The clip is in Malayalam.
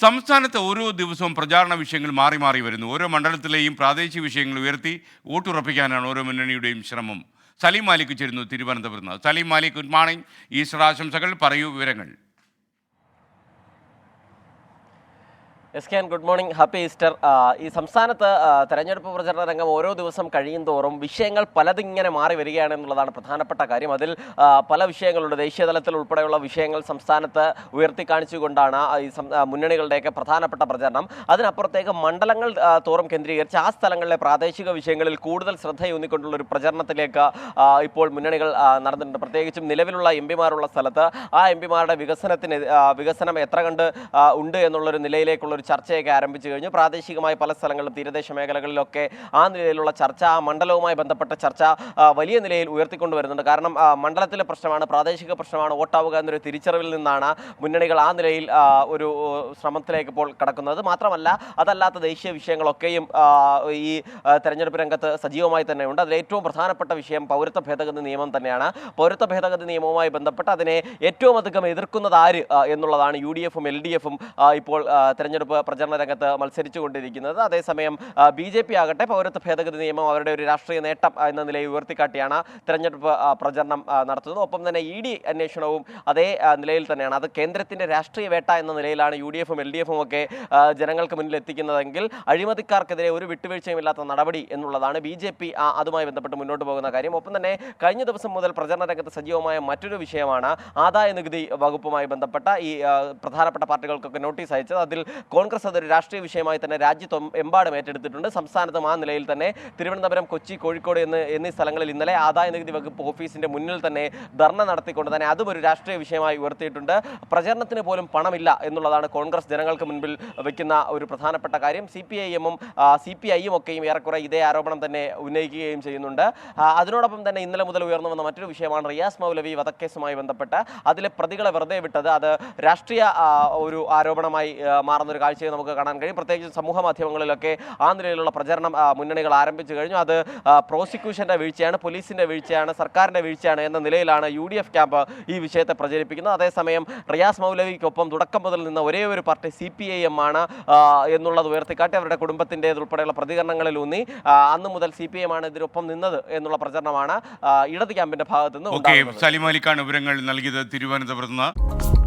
സംസ്ഥാനത്ത് ഓരോ ദിവസവും പ്രചാരണ വിഷയങ്ങൾ മാറി മാറി വരുന്നു. ഓരോ മണ്ഡലത്തിലെയും പ്രാദേശിക വിഷയങ്ങൾ ഉയർത്തി വോട്ടുറപ്പിക്കാനാണ് ഓരോ മുന്നണിയുടെയും ശ്രമം. സലീം മാലിക് ചേരുന്നു തിരുവനന്തപുരത്ത് Saleem Malik good morning. Easter ആശംസകൾ. പറയൂ വിവരങ്ങൾ. S K good morning. Happy Easter. ഈ സംസ്ഥാനത്ത് തെരഞ്ഞെടുപ്പ് പ്രചരണ രംഗം ഓരോ ദിവസം കഴിയും തോറും വിഷയങ്ങൾ പലതിങ്ങനെ മാറി വരികയാണ് എന്നുള്ളതാണ് പ്രധാനപ്പെട്ട കാര്യം. അതിൽ പല വിഷയങ്ങളുണ്ട്. ദേശീയ തലത്തിൽ ഉൾപ്പെടെയുള്ള വിഷയങ്ങൾ സംസ്ഥാനത്ത് ഉയർത്തി കാണിച്ചുകൊണ്ടാണ് ഈ മുന്നണികളുടെയൊക്കെ പ്രധാനപ്പെട്ട പ്രചരണം. അതിനപ്പുറത്തേക്ക് മണ്ഡലങ്ങൾ തോറും കേന്ദ്രീകരിച്ച് ആ സ്ഥലങ്ങളിലെ പ്രാദേശിക വിഷയങ്ങളിൽ കൂടുതൽ ശ്രദ്ധയൂന്നിക്കൊണ്ടുള്ള ഒരു പ്രചരണത്തിലേക്ക് ഇപ്പോൾ മുന്നണികൾ നടന്നിട്ടുണ്ട്. പ്രത്യേകിച്ചും നിലവിലുള്ള എം പിമാരുള്ള സ്ഥലത്ത് ആ എം പിമാരുടെ വികസനത്തിന് വികസനം എത്ര കണ്ട് ഉണ്ട് എന്നുള്ളൊരു നിലയിലേക്കുള്ള ഒരു ചർച്ചയൊക്കെ ആരംഭിച്ചു കഴിഞ്ഞു. പ്രാദേശികമായി പല സ്ഥലങ്ങളിലും തീരദേശ മേഖലകളിലൊക്കെ ആ നിലയിലുള്ള ചർച്ച ആ മണ്ഡലവുമായി ബന്ധപ്പെട്ട ചർച്ച വലിയ നിലയിൽ ഉയർത്തിക്കൊണ്ടുവരുന്നുണ്ട് കാരണം മണ്ഡലത്തിലെ പ്രശ്നമാണ് പ്രാദേശിക പ്രശ്നമാണ് വോട്ടാവുക എന്നൊരു തിരിച്ചറിവിൽ നിന്നാണ് മുന്നണികൾ ആ നിലയിൽ ഒരു ശ്രമത്തിലേക്ക് ഇപ്പോൾ കടക്കുന്നത്. മാത്രമല്ല അതല്ലാത്ത ദേശീയ വിഷയങ്ങളൊക്കെയും ഈ തെരഞ്ഞെടുപ്പ് രംഗത്ത് സജീവമായി തന്നെയുണ്ട്. അതിൽ ഏറ്റവും പ്രധാനപ്പെട്ട വിഷയം പൗരത്വ ഭേദഗതി നിയമം തന്നെയാണ്. പൗരത്വ ഭേദഗതി നിയമവുമായി ബന്ധപ്പെട്ട് അതിനെ ഏറ്റവും അധികം എതിർക്കുന്നത് ആര് എന്നുള്ളതാണ് യു ഡി എഫും എൽ ഡി എഫും ഇപ്പോൾ ആ, പ്രചരണ രംഗത്ത് മത്സരിച്ചു കൊണ്ടിരിക്കുന്നത് അതേസമയം ബി ജെ പി ആകട്ടെ പൗരത്വ ഭേദഗതി നിയമം അവരുടെ ഒരു രാഷ്ട്രീയ നേട്ടം എന്ന നിലയിൽ ഉയർത്തിക്കാട്ടിയാണ് തെരഞ്ഞെടുപ്പ് പ്രചരണം നടത്തുന്നത്. ഒപ്പം തന്നെ ഇ ഡി അന്വേഷണവും അതേ നിലയിൽ തന്നെയാണ്. അത് കേന്ദ്രത്തിന്റെ രാഷ്ട്രീയ വേട്ട എന്ന നിലയിലാണ് യു ഡി എഫും എൽ ഡി എഫും ഒക്കെ ജനങ്ങൾക്ക് മുന്നിൽ എത്തിക്കുന്നതെങ്കിൽ അഴിമതിക്കാർക്കെതിരെ ഒരു വിട്ടുവീഴ്ചയുമില്ലാത്ത നടപടി എന്നുള്ളതാണ് ബി ജെ പി അതുമായി ബന്ധപ്പെട്ട് മുന്നോട്ട് പോകുന്ന കാര്യം. ഒപ്പം തന്നെ കഴിഞ്ഞ ദിവസം മുതൽ പ്രചരണ രംഗത്ത് സജീവമായ മറ്റൊരു വിഷയമാണ് ആദായ നികുതി വകുപ്പുമായി ബന്ധപ്പെട്ട ഈ പ്രധാനപ്പെട്ട പാർട്ടികൾക്കൊക്കെ നോട്ടീസ് അയച്ചത്. അതിൽ കോൺഗ്രസ് അതൊരു രാഷ്ട്രീയ വിഷയമായി തന്നെ രാജ്യത്ത് എമ്പാടും ഏറ്റെടുത്തിട്ടുണ്ട്. സംസ്ഥാനത്തും ആ നിലയിൽ തന്നെ തിരുവനന്തപുരം കൊച്ചി കോഴിക്കോട് എന്ന് എന്നീ സ്ഥലങ്ങളിൽ ഇന്നലെ ആദായ നികുതി വകുപ്പ് ഓഫീസിന്റെ മുന്നിൽ തന്നെ ധർണ നടത്തിക്കൊണ്ട് തന്നെ അതും ഒരു രാഷ്ട്രീയ വിഷയമായി ഉയർത്തിയിട്ടുണ്ട്. പ്രചരണത്തിന് പോലും പണമില്ല എന്നുള്ളതാണ് കോൺഗ്രസ് ജനങ്ങൾക്ക് മുൻപിൽ വയ്ക്കുന്ന ഒരു പ്രധാനപ്പെട്ട കാര്യം. സി പി ഐ എമ്മും സി പി ഐയും ഒക്കെയും ഏറെക്കുറെ ഇതേ ആരോപണം തന്നെ ഉന്നയിക്കുകയും ചെയ്യുന്നുണ്ട്. അതിനോടൊപ്പം തന്നെ ഇന്നലെ മുതൽ ഉയർന്നു വന്ന മറ്റൊരു വിഷയമാണ് റിയാസ് മൗലവി വധക്കേസുമായി ബന്ധപ്പെട്ട് അതിലെ പ്രതികളെ വെറുതെ വിട്ടത്. അത് രാഷ്ട്രീയ ഒരു ആരോപണമായി മാറുന്നൊരു കാഴ്ചയെ നമുക്ക് കാണാൻ കഴിയും. പ്രത്യേകിച്ച് സമൂഹ മാധ്യമങ്ങളിലൊക്കെ ആ നിലയിലുള്ള പ്രചരണം മുന്നണികൾ ആരംഭിച്ചു കഴിഞ്ഞു. അത് പ്രോസിക്യൂഷന്റെ പ്രോസിക്യൂഷന്റെ വീഴ്ചയാണ് പോലീസിന്റെ വീഴ്ചയാണ് സർക്കാരിന്റെ വീഴ്ചയാണ് എന്ന നിലയിലാണ് യു ഡി എഫ് ക്യാമ്പ് ഈ വിഷയത്തെ പ്രചരിപ്പിക്കുന്നത്. അതേസമയം റിയാസ് മൗലവിക്കൊപ്പം തുടക്കം മുതൽ നിന്ന് ഒരേ ഒരു party C P I M ആണ് എന്നുള്ളത് ഉയർത്തിക്കാട്ടി അവരുടെ കുടുംബത്തിന്റെതുൾപ്പെടെയുള്ള പ്രതികരണങ്ങളിൽ ഊന്നി അന്ന് മുതൽ സി പി എം ആണ് ഇതിനൊപ്പം നിന്നത് എന്നുള്ള പ്രചരണമാണ് ഇടത് ക്യാമ്പിന്റെ ഭാഗത്തുനിന്ന് സലിം സലീം വിവരങ്ങൾ നൽകിയത് തിരുവനന്തപുരത്ത് നിന്ന്.